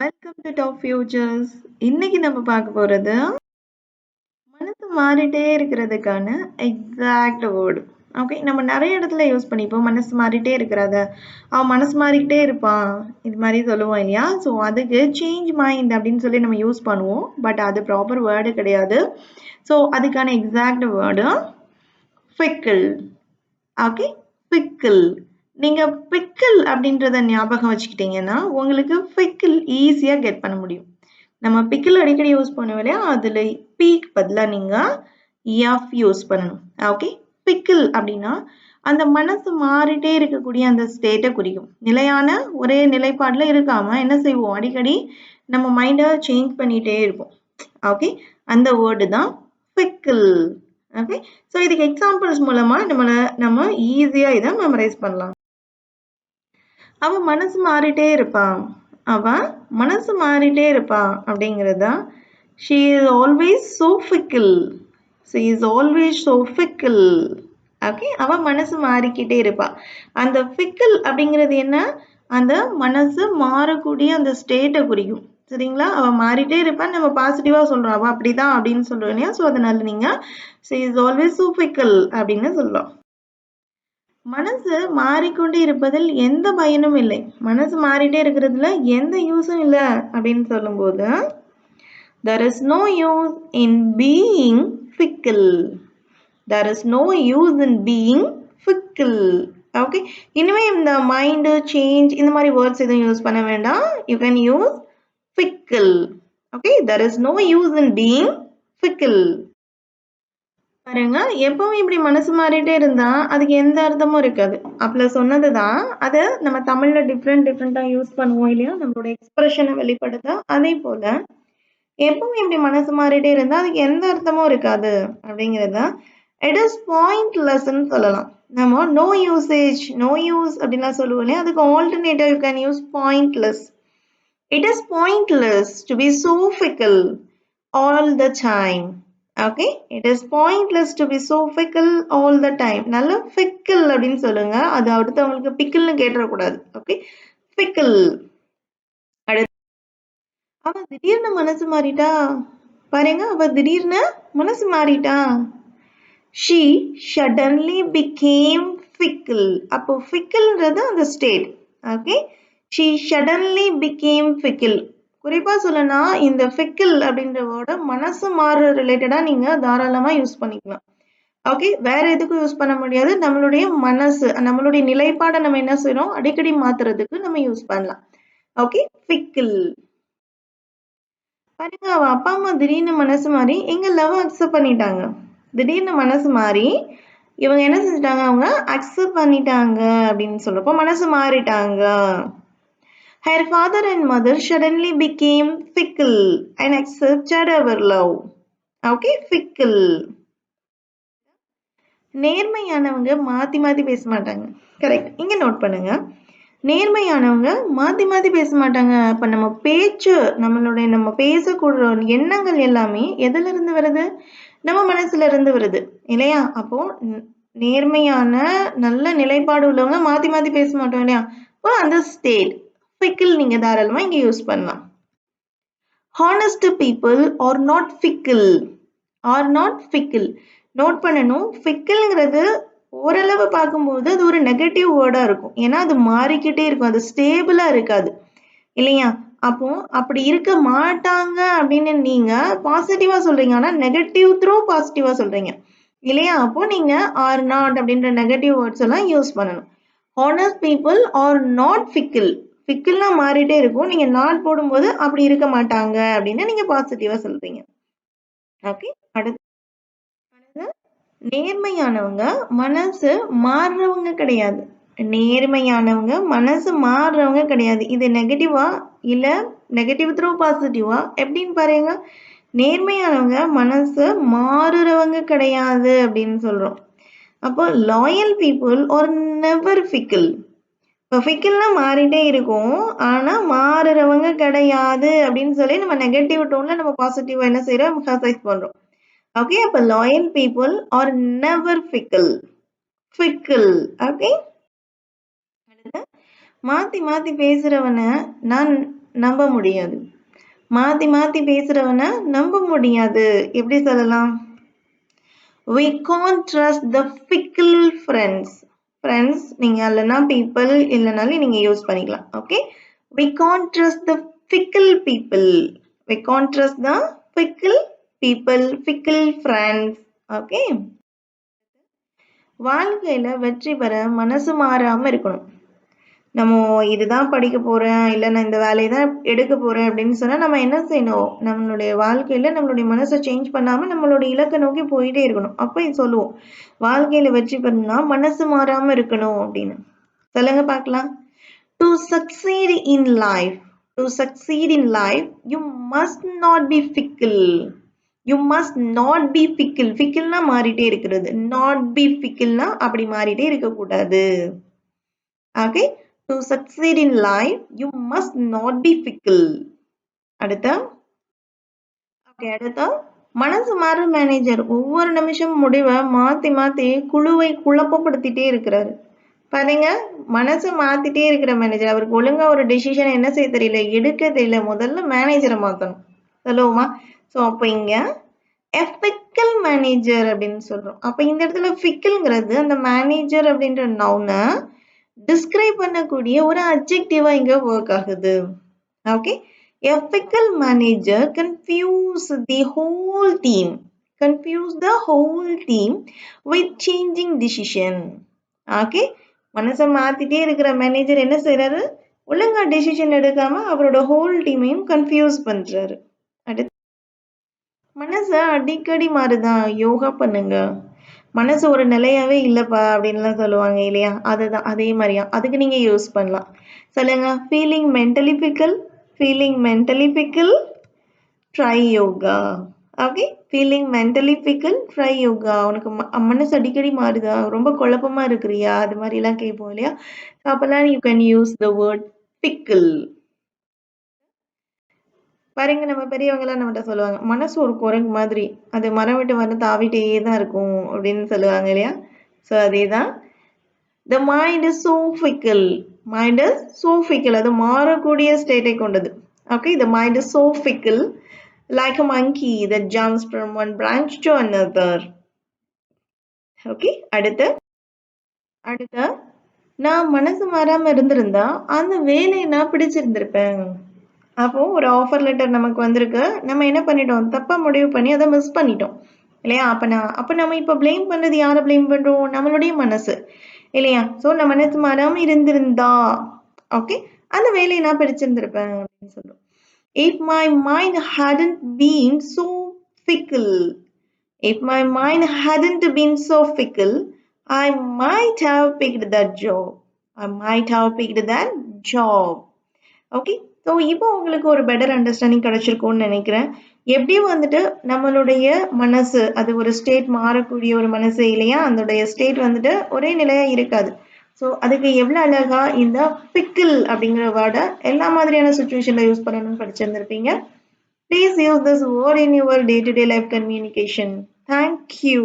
Welcome to top features இன்னைக்கு நம்ம பார்க்க போகிறது மனசு மாறிட்டே இருக்கிறதுக்கான எக்ஸாக்ட் வேர்டு ஓகே நம்ம நிறைய இடத்துல யூஸ் பண்ணிப்போம். மனசு மாறிட்டே இருக்கிறத. அவன் மனசு மாறிக்கிட்டே இருப்பான். இது மாதிரி சொல்லுவோம் இல்லையா? ஸோ அதுக்கு சேஞ்ச் மைண்ட் அப்படின்னு சொல்லி நம்ம யூஸ் பண்ணுவோம். பட் அது ப்ராப்பர் வேர்டு கிடையாது. ஸோ அதுக்கான exact word fickle okay fickle நீங்க பிக்கிள் அப்படின்றத ஞாபகம் வச்சுக்கிட்டீங்கன்னா உங்களுக்கு பிக்கிள் ஈஸியா கெட் பண்ண முடியும். நம்ம பிக்கிள் அடிக்கடி யூஸ் பண்ணுவோம் இல்லையா? அதுல பீக் பதிலாக நீங்க e எஃப் யூஸ் பண்ணணும். ஓகே பிக்கிள் அப்படின்னா அந்த மனசு மாறிட்டே இருக்கக்கூடிய அந்த ஸ்டேட்டை குறிக்கும். நிலையான ஒரே நிலைப்பாடில் இருக்காம என்ன செய்வோம்? அடிக்கடி நம்ம மைண்டை சேஞ்ச் பண்ணிட்டே இருப்போம். ஓகே அந்த வேர்டு தான் பிக்கிள் ஓகே ஸோ இதுக்கு எக்ஸாம்பிள்ஸ் மூலமாக நம்மளை நம்ம ஈஸியாக இதை மெமரைஸ் பண்ணலாம். அவன் மனசு மாறிட்டே இருப்பான் அவன் மனசு மாறிட்டே இருப்பான் அப்படிங்கிறது? தான் she is always so fickle she is always so fickle okay அவன் மனசு மாறிக்கிட்டே இருப்பான் அந்த ஃபிக்கல் அப்படிங்கிறது என்ன? அந்த மனசு மாறக்கூடிய அந்த ஸ்டேட்டை குறிக்கும். சரிங்களா? அவன் மாறிட்டே இருப்பான் நம்ம பாசிட்டிவா அவள் அப்படி அப்படிதான் அப்படின்னு சொல்றோம் இல்லையா? ஸோ அதனால நீங்கள் ஷீ இஸ் ஆல்வேஸ் சூஃபிக்கல் அப்படின்னு சொல்லலாம் மனசு மாறிக்கொண்டே இருப்பதில் எந்த பயனும் இல்லை. மனசு மாறிட்டே இருக்கிறதுல எந்த யூஸும் இல்லை அப்படின்னு சொல்லும்போது there is no use in being fickle there is no use in being fickle okay இனிமே இந்த மைண்டு சேஞ்ச் இந்த மாதிரி வேர்ட்ஸ் எதுவும் யூஸ் பண்ண வேண்டாம். You can use fickle okay there is no use in being fickle பாருங்க எப்பவும் இப்படி மனசு மாறிட்டே இருந்தா அதுக்கு எந்த அர்த்தமும் இருக்காது. அப்பல சொன்னதுதான் அதை நம்ம தமிழ்ல டிஃப்ரெண்ட் டிஃப்ரெண்டா யூஸ் பண்ணுவோம் இல்லையா? நம்மளோட எக்ஸ்பிரஷனை வெளிப்படுத்த அதே போல எப்பவும் இப்படி மனசு மாறிட்டே இருந்தா அதுக்கு எந்த அர்த்தமும் இருக்காது அப்படிங்கிறத இட் இஸ் பாயிண்ட் லெஸ்ன்னு சொல்லலாம். நம்ம நோ யூசேஜ் நோ யூஸ் அப்படின்லாம் சொல்லுவோம் இல்லையா? அதுக்கு alternative you can use pointless it is pointless to be so fickle all the time okay it is pointless to be so fickle all the time நல்ல fickle அப்படின்னு சொல்லுங்க. அது அடுத்தவங்களுக்கு பிக்கிள்னு கேட்டுறக்கூடாது. Okay faecal அடுத்து அவ திடீர்னு மனசு மாறிட்டா? பாருங்க அவ திடீர்னு மனசு மாறிட்டா? ஷீ ஷடன்லி பிகேம் ஃபிக்கிள் அப்போ ஃபிக்கிள்ன்றது அந்த state okay she suddenly became fickle குறிப்பா சொல்லனா இந்த ஃபிக்கில் அப்படின்ற வேர்டை மனசு மாறு ரிலேட்டடா நீங்க தாராளமா யூஸ் பண்ணிக்கலாம். ஓகே வேற எதுக்கும் யூஸ் பண்ண முடியாது. நம்மளுடைய மனசு நம்மளுடைய நிலைப்பாடை நம்ம என்ன செய்யறோம் அடிக்கடி மாத்துறதுக்கு நம்ம யூஸ் பண்ணலாம். ஓகே ஃபிக்கில் பாருங்க அவ அப்பா அம்மா திடீர்னு மனசு மாறி எங்க லவ் அக்செப்ட் பண்ணிட்டாங்க. திடீர்னு மனசு மாறி இவங்க என்ன செஞ்சிட்டாங்க? அவங்க அக்செப்ட் பண்ணிட்டாங்க அப்படின்னு சொல்றப்போ மனசு மாறிட்டாங்க. Her father and mother suddenly became fickle and accepted our love. Okay, fickle. நேர்மையானவங்க மாத்தி மாத்தி பேச மாட்டாங்க. கரெக்ட் இங்க நோட் பண்ணுங்க. நேர்மையானவங்க மாத்தி மாத்தி பேச மாட்டாங்க. அப்ப நம்ம பேச்சு நம்மளுடைய நம்ம பேசக்கூடிய எண்ணங்கள் எல்லாமே எதுல இருந்து வருது? நம்ம மனசுல இருந்து வருது. இல்லையா? அப்போ நேர்மையான நல்ல நிலைப்பாடு உள்ளவங்க மாத்தி மாத்தி பேச மாட்டோம் இல்லையா? அப்போ அந்த ஸ்டேட் ஃபிக்கில் நீங்கள் தாராளமா இங்க யூஸ் பண்ணலாம். Honest people are not fickle are not fickle note பண்ணணும் ஃபிக்கிள்ங்கிறது ஓரளவு பார்க்கும்போது அது ஒரு நெகட்டிவ் வேர்டாக இருக்கும். ஏன்னா அது மாறிக்கிட்டே இருக்கும் அது ஸ்டேபிளாக இருக்காது. இல்லையா? அப்போ அப்படி இருக்க மாட்டாங்க அப்படின்னு நீங்கள் பாசிட்டிவாக சொல்கிறீங்க ஆனால் நெகட்டிவ் த்ரூ பாசிட்டிவாக சொல்கிறீங்க இல்லையா? அப்போ நீங்கள் ஆர் நாட் அப்படின்ற நெகட்டிவ் வேர்ட்ஸ் எல்லாம் யூஸ் பண்ணணும். Honest people are not fickle ஃபிக்கிள்னா மாறிட்டே இருக்கும். நீங்கள் நாட் போடும்போது அப்படி இருக்க மாட்டாங்க அப்படின்னு நீங்கள் பாசிட்டிவாக சொல்கிறீங்க ஓகே அடுத்து நேர்மையானவங்க மனசு மாறுறவங்க கிடையாது. நேர்மையானவங்க மனசு மாறுறவங்க கிடையாது. இது நெகட்டிவா இல்லை நெகட்டிவ் த்ரூ பாசிட்டிவா எப்படின்னு பாருங்க. நேர்மையானவங்க மனசு மாறுறவங்க கிடையாது அப்படின்னு சொல்கிறோம் அப்போ லாயல் பீப்புள் ஒரு நெவர் ஃபிக்கிள் இப்போ மாறிட்டே இருக்கும். ஆனால் மாறுறவங்க கிடையாது அப்படின்னு சொல்லி நம்ம நெகட்டிவ் டோனில் நம்ம பாசிட்டிவாக என்ன செய்கிறோம் எக்ஸசைஸ் பண்ணுறோம் ஓகே அப்போ loyal people are never fickle fickle okay மாற்றி மாற்றி பேசுகிறவனை நான் நம்ப முடியாது. மாத்தி மாத்தி பேசுறவன நம்ப முடியாது. எப்படி சொல்லலாம்? We can't trust the fickle friends. Friends நீங்கள் இல்லைன்னா பீப்புள் இல்லைனாலும் நீங்க யூஸ் பண்ணிக்கலாம் okay we can't trust the fickle people we can't trust the fickle people fickle friends okay வாழ்க்கையில வெற்றி பெற மனசு மாறாம இருக்கணும் நம்ம இதுதான் படிக்க போறேன் இல்லை நான் இந்த வேலையை தான் எடுக்க போறேன் அப்படின்னு சொன்னால் நம்ம என்ன செய்யணும்? நம்மளுடைய வாழ்க்கையில நம்மளுடைய மனசை சேஞ்ச் பண்ணாம நம்மளுடைய இலக்கை நோக்கி போயிட்டே இருக்கணும். அப்போ இது சொல்லுவோம் வாழ்க்கையில வெற்றி பெறணும்னா மனசு மாறாம இருக்கணும் அப்படின்னு. சொல்லுங்க பார்க்கலாம். To succeed in life to succeed in life you must not be fickle you must not be fickle ஃபிக்கிள்னா மாறிட்டே இருக்கிறது. நாட் பி ஃபிக்கிள்னா அப்படி மாறிட்டே இருக்கக்கூடாது. Okay to succeed in life you must not be fickle அடுத்த? ஓகே அடுத்த? மனசு மாறு மேனேஜர் ஒவ்வொரு நிமிஷம் முடிவை மாத்தி மாத்தி குழுவை குழப்பப்படுத்திட்டே இருக்கிறாரு. பாருங்க மனசை மாத்திட்டே இருக்கிற மேனேஜர் அவருக்கு ஒழுங்கா ஒரு டெசிஷன் என்ன செய்ய தெரியல எடுக்க தெரியல முதல்ல மேனேஜரை மாத்தணும். சொல்லுவோமா? ஸோ அப்போ இங்க எஃபிக்கல் மேனேஜர் அப்படின்னு சொல்றோம். அப்ப இந்த இடத்துல ஃபிக்கல்ங்கிறது அந்த மேனேஜர் அப்படின்ற நவுனை டிஸ்கிரைப் பண்ணக்கூடிய ஒரு அப்ஜெக்டிவா இங்க ஒர்க் ஆகுது. Okay a fickle manager confuse the whole team confuse the whole team with changing decision okay மனசை மாத்திட்டே இருக்கிற மேனேஜர் என்ன செய்யறாரு ஒழுங்கா டெசிஷன் எடுக்காம அவரோட ஹோல் டீமையும் கன்ஃபியூஸ் பண்றாரு. அடுத்து மனசை அடிக்கடி மாறுதான் யோகா பண்ணுங்க. மனசு ஒரு நிலையாவே இல்லைப்பா அப்படின்லாம் சொல்லுவாங்க இல்லையா? அதுதான் அதே மாதிரியா. அதுக்கு நீங்கள் யூஸ் பண்ணலாம். சொல்லுங்க feeling mentally fickle feeling mentally fickle try yoga okay feeling mentally fickle try yoga உனக்கு மனசு அடிக்கடி மாறுதா? ரொம்ப குழப்பமாக இருக்கிறியா? அது மாதிரிலாம் கேட்போம் இல்லையா? அப்போல்லாம் you can use the word fickle பாருங்க நம்ம பெரியவங்கலாம் நம்மகிட்ட சொல்லுவாங்க மனசு ஒரு குரங்கு மாதிரி. அது மரம் விட்டு வந்து தாவிட்டே தான் இருக்கும் அப்படின்னு சொல்லுவாங்க இல்லையா? ஸோ அதே தான் the mind is so fickle mind is so fickle அது மாறக்கூடிய ஸ்டேட்டை கொண்டது. Okay the mind is so fickle like a monkey that jumps from one branch to another okay அடுத்து. அடுத்து. நான் மனசு மாறாமல் இருந்திருந்தா அந்த வேலையை நான் பிடிச்சிருந்திருப்பேன். அப்போ ஒரு ஆஃபர் லெட்டர் நமக்கு வந்திருக்கு. நம்ம என்ன பண்ணிட்டோம்? தப்பா முடிவு பண்ணி அதை மிஸ் பண்ணிட்டோம். இல்லையா? அப்போ நான் அப்ப நம்ம இப்ப பிளேம் பண்றது யாரை பிளேம் பண்றோம்? நம்மளுடைய மனசு. இல்லையா? சோ நம்ம மனசு மாறாம இருந்திருந்தா. ஓகே அந்த வேலையை நான் பிடிச்சிருந்திருப்பேன் அப்படின்னு சொல்றோம். If my mind hadn't been so fickle if my mind hadn't been so fickle I might have picked that job I might have picked that job okay so இப்போ உங்களுக்கு ஒரு பெட்டர் அண்டர்ஸ்டாண்டிங் கிடச்சிருக்கும்னு நினைக்கிறேன். எப்படியும் வந்துட்டு நம்மளுடைய மனசு அது ஒரு ஸ்டேட் மாறக்கூடிய ஒரு மனசு இல்லையா? அதோடைய ஸ்டேட் வந்துட்டு ஒரே நிலையாக இருக்காது. ஸோ அதுக்கு எவ்வளோ அழகாக இந்த பிக்கிள் அப்படிங்கிற வேர்டை எல்லா மாதிரியான சுச்சுவேஷனில் யூஸ் பண்ணணும்னு படிச்சிருந்திருப்பீங்க. Please use this word in your day to day life communication thank you